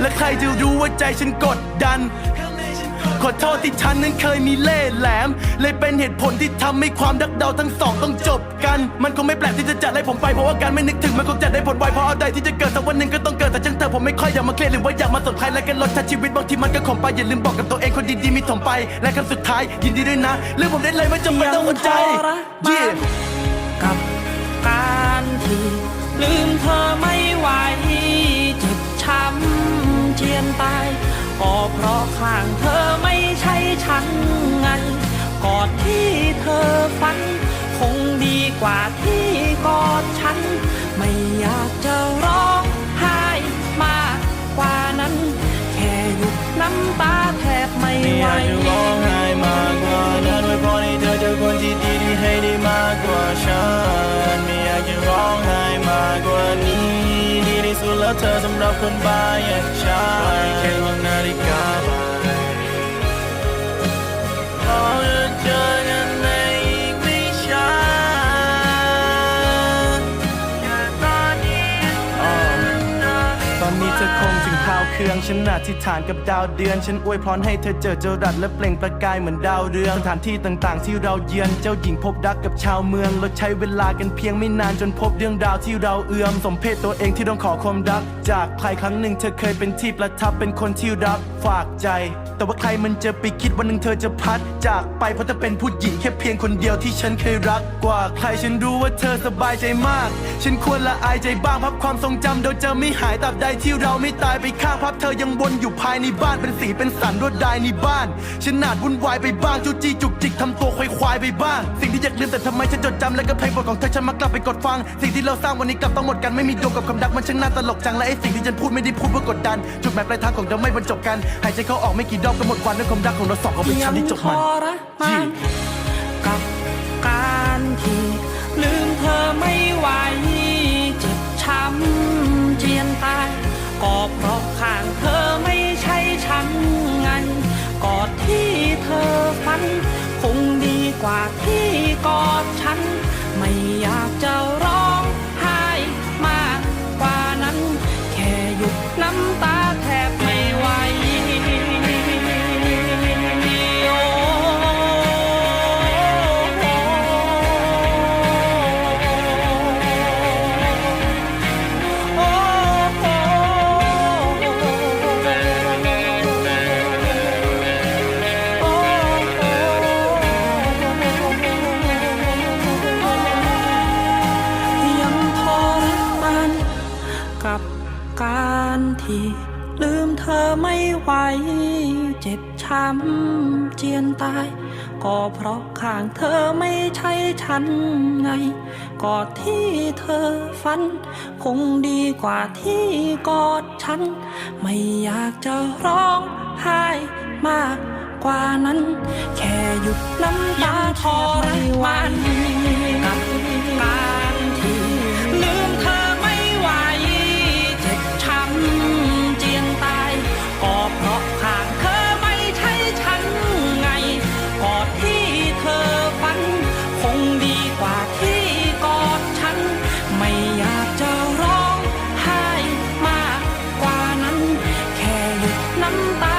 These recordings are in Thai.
และใครจะรู้ว่าใจฉันกดดัน ขอโทษที่ฉันนั้นเคยมีเล่ห์แหลม เลยเป็นเหตุผลที่ทำให้ความรักเราทั้งสองต้องจบกัน มันคงไม่แปลกที่จะจัดให้ผมไป เพราะว่าการไม่นึกถึงมันคงจะได้ผลไวเพราะเอาใดที่จะเกิดสักวันหนึ่งก็ต้องเกิดแต่ช่างเธอผมไม่ค่อยอยากมาเครียดหรือว่าอยากมาสนใครและกันลดชัดชีวิตบางทีมันก็ขมไปอย่าลืมบอกกับตัวเองคนดีๆมีถมไป และคำสุดท้ายยินดีด้วยนะเรื่องผมได้เลยไม่จำเป็นต้องอดใจยังกับการที่ลืมเธอไม่ไหว นตายก็เพราะข้างเธอไม่ใช่ฉันไงกอดที่เธอฝัน คงดีกว่าที่กอดฉัน ไม่อยากจะร้องไห้มากกว่านั้น แค่หยุดน้ำตาแทบไม่ไม่ไหอยากจะร้องไห้มากกว่านั้นไว้เพราะให้เธอ เธอสำหรับคนบ้าอย่างฉันแค่วางนาฬิกาไปเรา ครื่องฉันอธิษฐานกับดาวเดือน ฉันอวยพรให้เธอเจอเจรัดและเปล่งประกายเหมือนดาวเรืองสถานที่ต่างๆ ที่เราเยือนเจ้าหญิงพบรักกับชาวเมืองเราใช้เวลากันเพียงไม่นานจนพบเรื่องราวที่เราเอื้อมสมเพศตัวเองที่ต้องขอความรัก จากใครครั้งหนึ่งเธอเคยเป็นที่ประทับเป็นคนที่รักฝากใจ แต่ว่าใครมันจะไปคิดวันหนึ่งเธอจะพัด จากไปเพราะเธอเป็นผู้หญิงแค่เพียงคนเดียวที่ฉันเคยรักกว่าใครฉันรู้ว่าเธอสบายใจมาก ฉันควรละอายใจบ้างพับความทรงจำเราจะไม่หายตราบใดที่เราไม่ตายไปข้างพับเธอยังวนอยู่ภายในบ้านเป็นสีเป็นสันรวดลายในบ้าน ฉันอาจวุ่นวายไปบ้างจูจี้จุกจิกทำตัวควายควายไปบ้าง สิ่งที่อยากลืมแต่ทำไมฉันจดจำและก็เพลงโปรดของเธอฉันมากลับไปกดฟัง สิ่งที่เราสร้างวันนี้กลับต้องหมดกันไม่มีดวงกับคำรักมันช่างน่าตลกจังและไอ้สิ่งที่ฉันพูดไม่ได้พูดเพื่อกดดันจุดหมายปลายทางของเราไม่บรรจบกันหายใจเข้าออกไม่กี่รอบก็หมดวันด้วยความรักของเราสองก็เป็นฉันที่จบมันยังกับการที่ลืมเธอไม่ไหวเจ็บช้ำเจียนตายก็เพราะข้างเธอไม่ใช่ฉันไงกอดที่เธอฝัน คงดีกว่าที่กอด ไม่ไหวเจ็บช้ำเจียนตาย ก็เพราะข้างเธอไม่ใช่ฉันไงกอดที่เธอฝัน คงดีกว่าที่กอดฉัน ไม่อยากจะร้องไห้มากกว่านั้น แค่หยุดน้ำตาทรมานกับการำ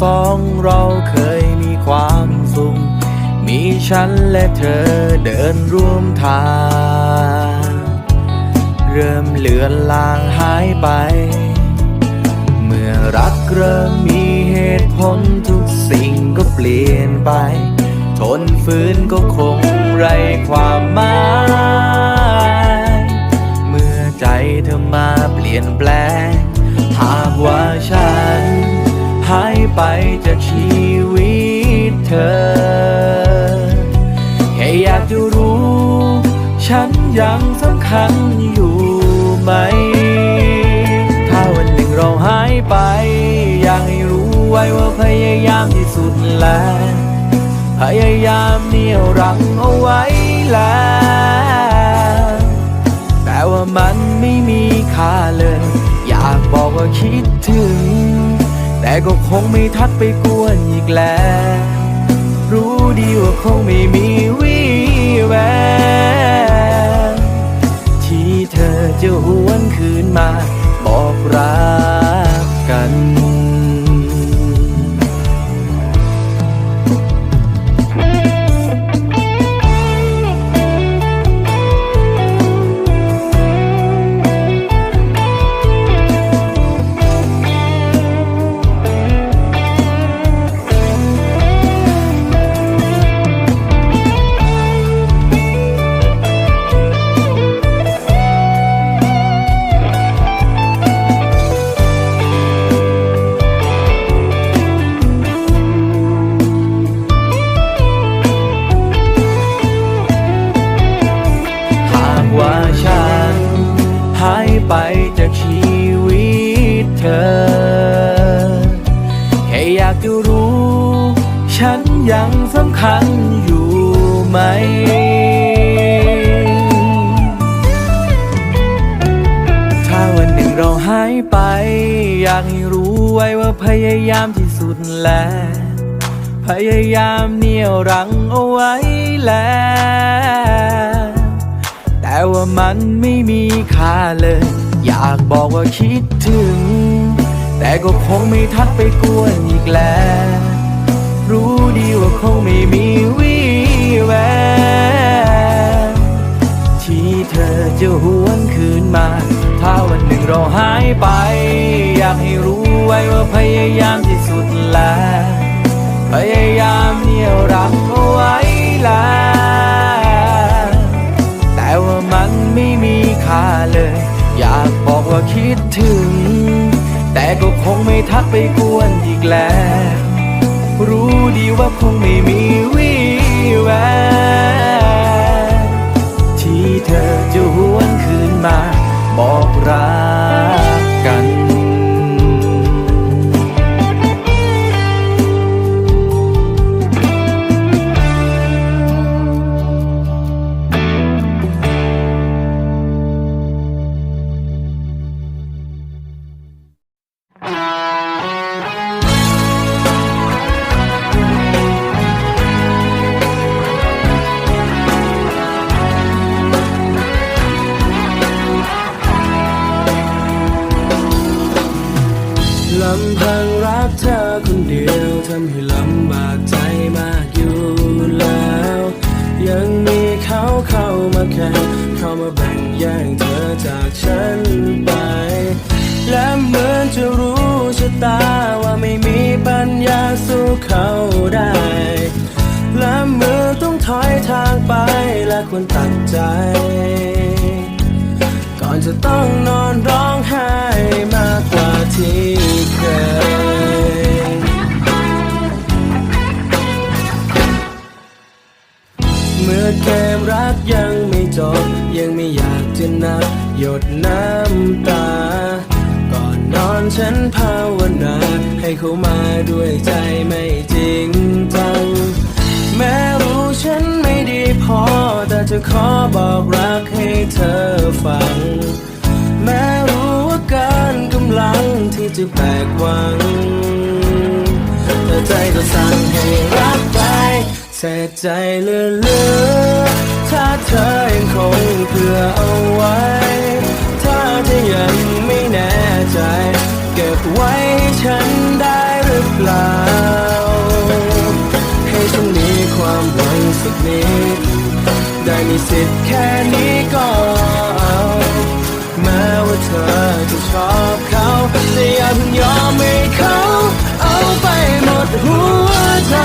สองเราเคยมีความสุข มีฉันและเธอเดินร่วมทาง เริ่มเลือนลางหายไป เมื่อรักเริ่มมีเหตุผลทุกสิ่งก็เปลี่ยนไป ทนฝืนก็คงไรความหมายเมื่อใจเธอมาเปลี่ยนแปลง หากว่าฉัน ไปจากชีวิตเธอ แค่อยากจะรู้ ฉันยังสำคัญอยู่ไหม ถ้าวันหนึ่งเราหายไป อยากให้รู้ไว้ว่าพยายามที่สุดแล้ว พยายามเหนี่ยวรั้งเอาไว้แล้วแต่ว่ามันไม่มีค่าเลย อยากบอกว่าคิดถึง แต่ก็คงไม่ทักไปกวนอีกแล้ว รู้ดีว่าคงไม่มีวี่แววที่เธอจะหวนคืนมา บอกรักกันามเหนี่ยวรั้งเอาไว้แล้ว แต่ว่ามันไม่มีค่าเลย อยากบอกว่าคิดถึง แต่ก็คงไม่ทักไปกวนอีกแล้ว รู้ดีว่าคงไม่มีวี่แววที่เธอจะหวนคืนมา ถ้าวันหนึ่งเราหายไป อยากให้รู้ไว้ว่าพยายามที่สุดแล้ว พยายามเหนี่ยวรั้งเอาไว้แล้วแต่ว่ามันไม่มีค่าเลย อยากบอกว่าคิดถึง แต่ก็คงไม่ทักไปกวนอีกแล้ว รู้ดีว่าคงไม่มีวี่แววที่เธอจะหวนคืนมา บอกรัก รักเธอคนเดียวทำให้ลำบากใจมากอยู่แล้ว ยังมีเขาเข้ามาแข่งเข้ามาแบ่งแย่งเธอจากฉันไป และเหมือนจะรู้ชะตาว่าไม่มีปัญญาสู้เขาได้ และเมื่อต้องถอยทางไปและควรตัดใจ ก่อนจะต้องนอนร้องไห้มากกว่า ที่เคย เมื่อเกมรักยังไม่จบ ยังไม่อยากจะนับหยดน้ำตา ก่อนนอนฉันภาวนา ให้เขามาด้วยใจไม่จริงจัง แม้รู้ฉันไม่ดีพอ แต่จะขอบอกรักให้เธอฟัง นกำลังที่จะแบกหวังแต่ใจก็สั่งให้รักไปเสียใจเหลือๆถ้าเธอยังคงเผื่อเอาไว้ ถ้าเธอยังไม่แน่ใจ เก็บไว้ให้ฉันได้หรือเปล่า ให้ฉันมีความหวังสักนิด ได้มีสิทธิ์แค่นี้ก็เอา แม้ว่าเธอจะชอบ แต่อย่าเพิ่งยอมให้เขาเอาไปหมดหัวใจ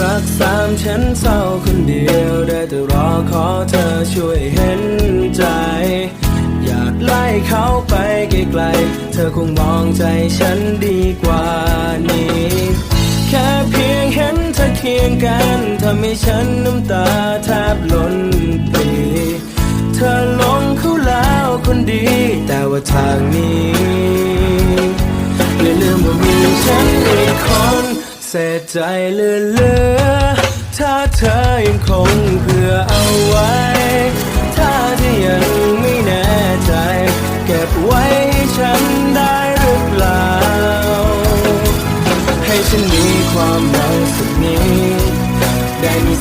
รักสามฉันเศร้าคนเดียวได้แต่รอขอเธอช่วยเห็นใจ อยากไล่เขาไปไกลๆเธอคงมองใจฉันดีกว่านี้ แค่เพียง เห็นเธอเคียงกันทำให้ฉันน้ำตาแทบล้นปีเธอหลงเขาแล้วคนดี แต่ว่าทางนี้อย่าลืมว่ามีฉันอีกคนเสียใจเลือเลือถ้าเธอยังคงเพื่อ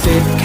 ไ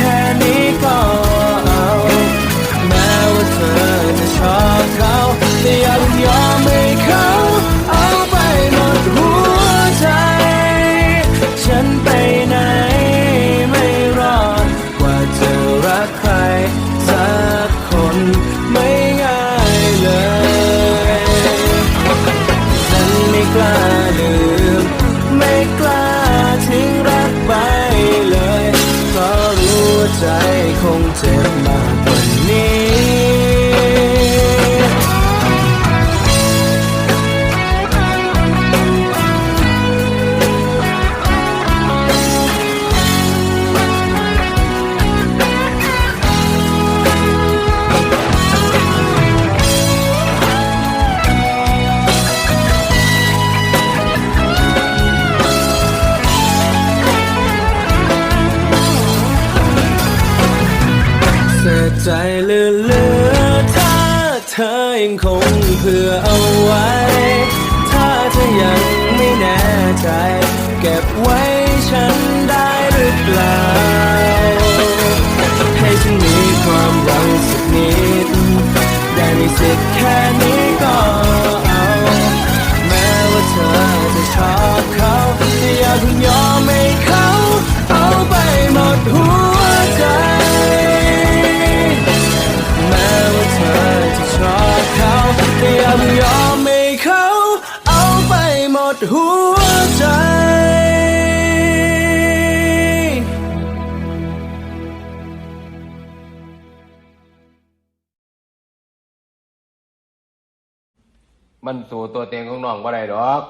สู่ตัวเต็งของน้องบ่ได้ดอก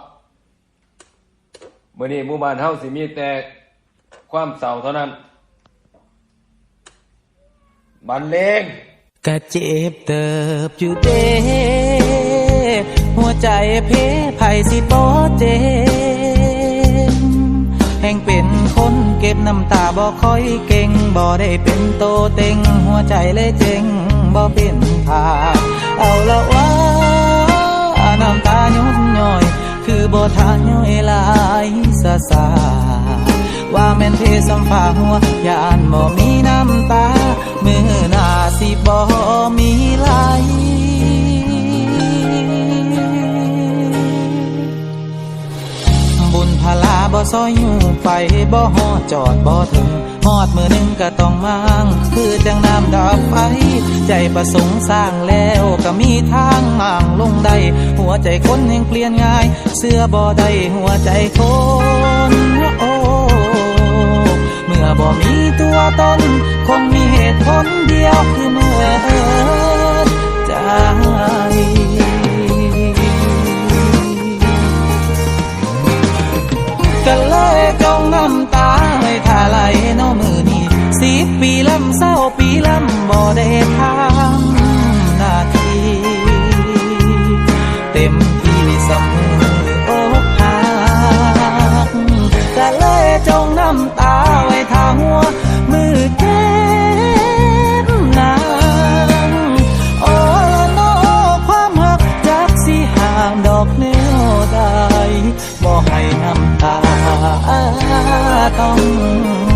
มื้อนี้หมู่บ้านเฮาสิมีแต่ความเศร้าเท่านั้น บันเลงกะเจ็บเติบอยู่เด้หัวใจเพไผสิบ่เจ็บแห่งเป็นคนเก็บน้ำตาบ่ค่อยเก่งบ่ได้เป็นโตเต็ง หัวใจเลยเจ็งบ่เป็นทาเอาละว่า น้ำตาหยุดย่อย คือบ่ทานย่อยลายสาสาว่าแม่นเทสัมผาหัวยานบ่มีน้ำตา มือหน้าสิบ่มีไหล ซอยอยู่ไปบ่ฮอดจอดบ่ถึงฮอดมือหนึ่งก็ต้องมางคือจังน้ำดับไฟ ใจประสงค์สร้างแล้วก็มีทางห่างลงได้หัวใจคนแห่งเปลี่ยนง่าย เสื้อบ่ได้หัวใจคนโอ้เมื่อบ่มีตัวตนคงมีเหตุผลเดียวคือเมื่อใจ กันเลยกองน้ำตาให้ทาไหลน้อมือนี้สิบปีลำเศร้าปีลำบ่ได้ทา ต้อง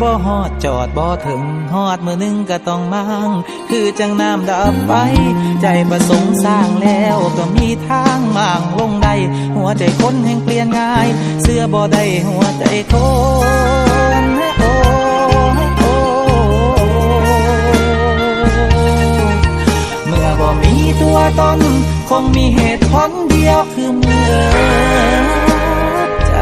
บ่ฮอดจอดบ่ถึงฮอดมือนึงก็ต้องมางคือจังน้ำดับไป ใจประสงค์สร้างแล้วก็มีทางมางลงได้ หัวใจคนแห่งเปลี่ยนง่าย เสื้อบ่ได้หัวใจคนโอ้โอ้เมื่อบ่มีตัวตนคงมีเหตุผลเดียวคือเมื่อใจ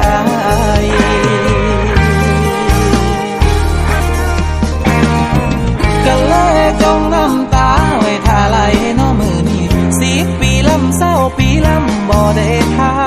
จงน้ำตาไว้ท่าไหลน้อมือนี้สิบปีลำเศร้าปีลำบ่ได้ท่า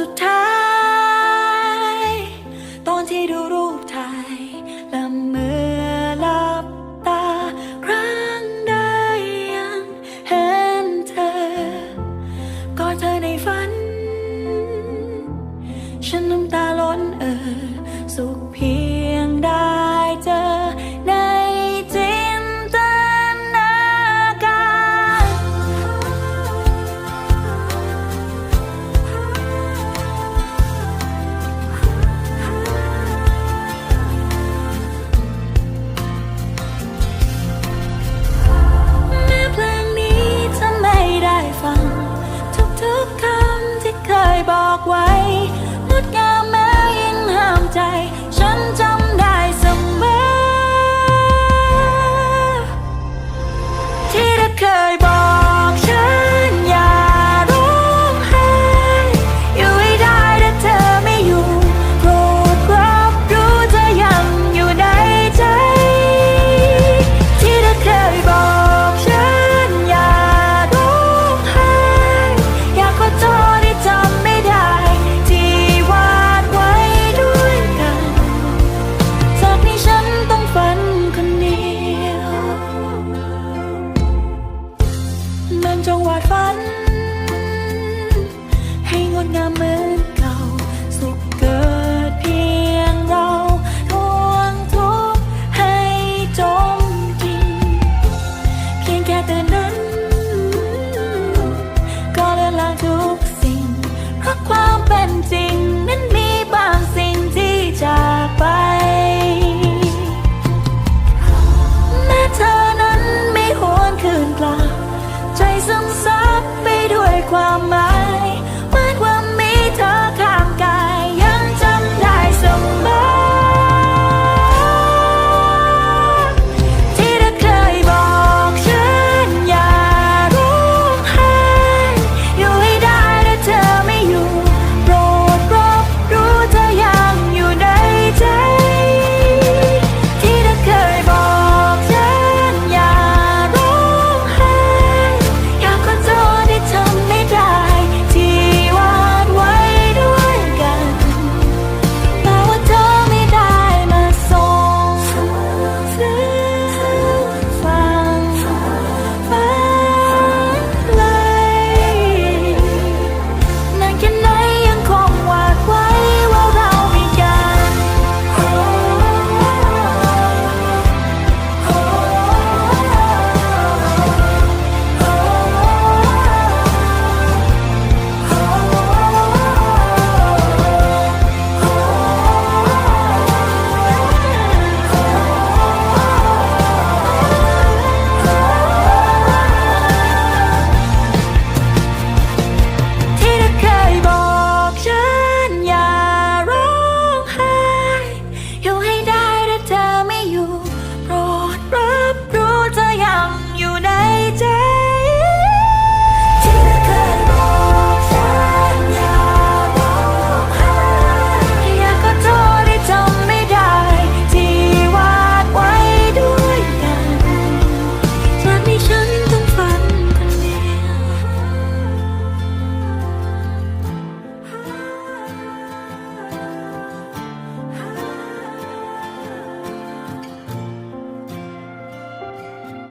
สุดท้าย ตอนที่ดูรูปถ่ายละเมือลับตา ครั้งใดยังเห็นเธอ ก็เธอในฝัน ฉันน้ำตาล้นเออ สุขพี